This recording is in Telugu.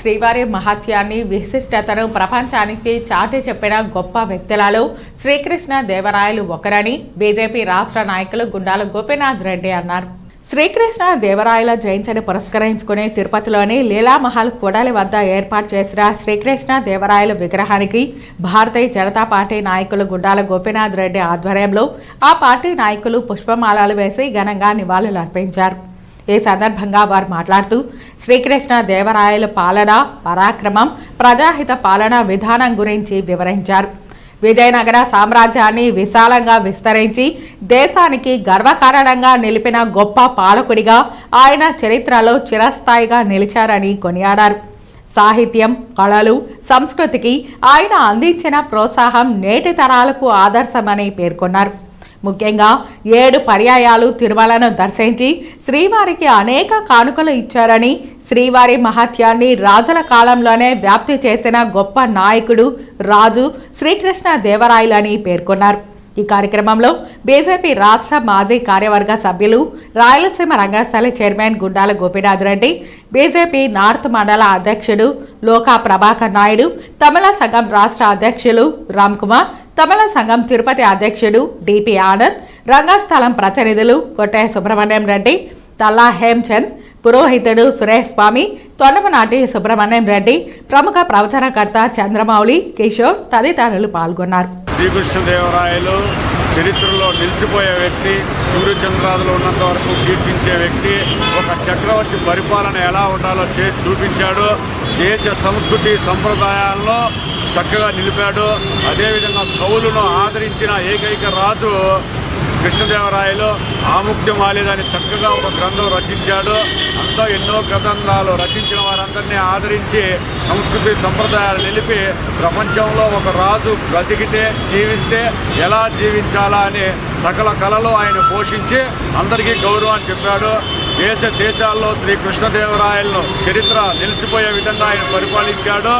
శ్రీవారి మహత్యాన్ని విశిష్టతను ప్రపంచానికి చాటి చెప్పిన గొప్ప వ్యక్తులలో శ్రీకృష్ణ దేవరాయలు ఒకరని బీజేపీ రాష్ట్ర నాయకులు గుండాల గోపీనాథ్ రెడ్డి అన్నారు. శ్రీకృష్ణ దేవరాయల జయంతిని పురస్కరించుకుని తిరుపతిలోని లీలామహల్ కొడాలి వద్ద ఏర్పాటు చేసిన శ్రీకృష్ణ దేవరాయల విగ్రహానికి భారతీయ జనతా పార్టీ నాయకులు గుండాల గోపీనాథ్ రెడ్డి ఆధ్వర్యంలో ఆ పార్టీ నాయకులు పుష్పమాలలు వేసి ఘనంగా నివాళులు అర్పించారు ఈ సందర్భంగా వారు మాట్లాడుతూ శ్రీకృష్ణ దేవరాయల పాలన పరాక్రమం ప్రజాహిత పాలన విధానం గురించి వివరించారు. విజయనగర సామ్రాజ్యాన్ని విశాలంగా విస్తరించి దేశానికి గర్వకారణంగా నిలిపిన గొప్ప పాలకుడిగా ఆయన చరిత్రలో చిరస్థాయిగా నిలిచారని కొనియాడారు. సాహిత్యం కళలు సంస్కృతికి ఆయన అందించిన ప్రోత్సాహం నేటి తరాలకు ఆదర్శమని పేర్కొన్నారు. ముఖ్యంగా ఏడు పర్యాయాలు తిరుమలను దర్శించి శ్రీవారికి అనేక కానుకలు ఇచ్చారని శ్రీవారి మహత్యాన్ని రాజుల కాలంలోనే వ్యాప్తి చేసిన గొప్ప నాయకుడు రాజు శ్రీకృష్ణ దేవరాయలని పేర్కొన్నారు. ఈ కార్యక్రమంలో బీజేపీ రాష్ట్ర మాజీ కార్యవర్గ సభ్యులు Rayalaseema Rangasthali chairman Gundala Gopinath Reddy BJP north మండల అధ్యక్షుడు లోకా ప్రభాకర్ నాయుడు తమిళ సంఘం రాష్ట్ర అధ్యక్షులు రామ్ కుమార్ తమిళ సంఘం తిరుపతి అధ్యక్షుడు డిపి ఆనంద్ రంగస్థలం ప్రతినిధులు కొట్టయ్య సుబ్రహ్మణ్యం రెడ్డి తల్లా హేమ్చంద్ పురోహితుడు సురేష్ స్వామి తొండమనాటి సుబ్రహ్మణ్యం రెడ్డి ప్రముఖ ప్రవచనకర్త చంద్రమౌళి కిషోర్ తదితరులు పాల్గొన్నారు. శ్రీకృష్ణదేవరాయలు చరిత్రలో నిలిచిపోయే వ్యక్తి సూర్యచంద్రాదులు ఉన్నంత వరకు కీర్తించే వ్యక్తి ఒక చక్రవర్తి పరిపాలన ఎలా ఉండాలో చేసి చూపించాడు. దేశ సంస్కృతి సంప్రదాయాల్లో చక్కగా నిలిపాడు. అదేవిధంగా కవులను ఆదరించిన ఏకైక రాజు కృష్ణదేవరాయలు ఆముక్తిమాలేదని చక్కగా ఒక గ్రంథం రచించాడు. అంతా ఎన్నో గ్రంథాలు రచించిన వారందరినీ ఆదరించి సంస్కృతి సంప్రదాయాలు నిలిపి ప్రపంచంలో ఒక రాజు బ్రతికితే జీవిస్తే ఎలా జీవించాలా అని సకల కళలు ఆయన పోషించి అందరికీ గౌరవాన్ని చెప్పాడు. దేశ దేశాల్లో శ్రీ కృష్ణదేవరాయలను చరిత్ర నిలిచిపోయే విధంగా ఆయన పరిపాలించాడు.